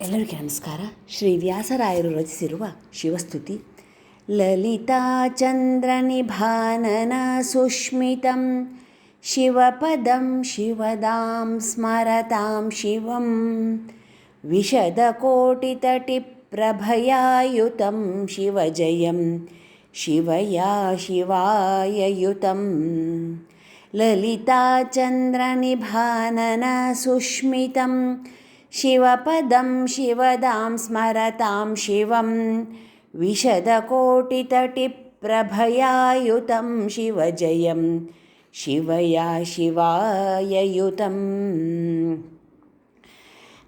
ಎಲ್ಲರಿಗೂ ನಮಸ್ಕಾರ ಶ್ರೀ ವ್ಯಾಸರಾಯರು ರಚಿಸಿರುವ ಶಿವಸ್ತುತಿ ಲಲಿತಾಚಂದ್ರನಿಭಾನನ ಸುಷ್ಮಿತಂ ಶಿವಪದಂ ಶಿವದಾಂ ಸ್ಮರತಾಂ ಶಿವಂ विशदकोटितटिप्रभयायुतं शिवजयं शिवया शिवाययुतं ललिताचन्द्रनिभानन सुष्मितं शिवपदं शिवदां स्मरतां शिवं विशदकोटितटिप्रभयायुतं शिवजयं शिवया शिवाययुतम्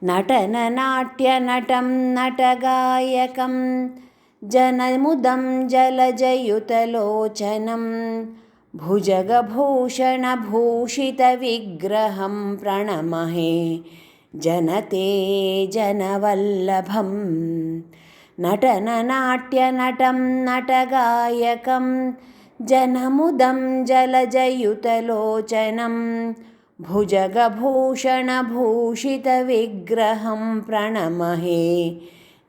नटननाट्यनटं नटगायकं जनमुदं जलजयुतलोचनं भुजगभूषणभूषितविग्रहं प्रणमहे जनते जनवल्लभं नटननाट्यनटं नटगायकं जनमुदं जलजयुतलोचनं भुजगभूषणभूषितविग्रहं प्रणमहे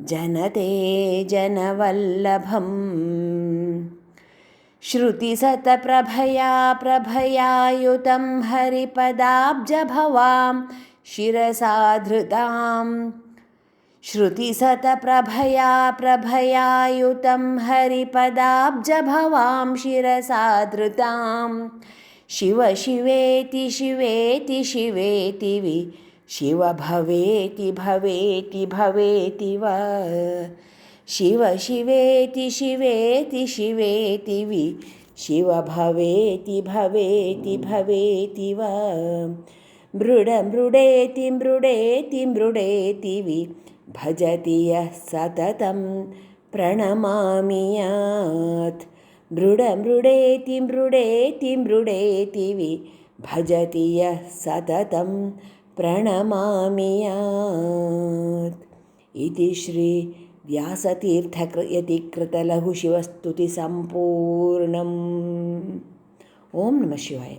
जनते जनवल्लभम्। श्रुतिसतप्रभया प्रभयायुतं हरिपदाब्जभवां शिरसा धृतां श्रुतिसतप्रभया प्रभयायुतं हरिपदाब्जभवां शिरसा धृताम् शिव शिवेति शिवेति शिवेति वि शिव भवेति भवेति भवेति वा। शिव शिवेति शिवेति शिवेति वि शिव भवेति भवेति भवेति वा मृड मृडेति मृडेति मृडेति वि भजति यः सततं प्रणमामि मृड मृडेति मृडेति मृडेति वि भजति यः सततं प्रणमामि इति श्रीव्यासतीर्थकृयति कृतलघुशिवस्तुतिसम्पूर्णम्। ॐ नमः शिवाय।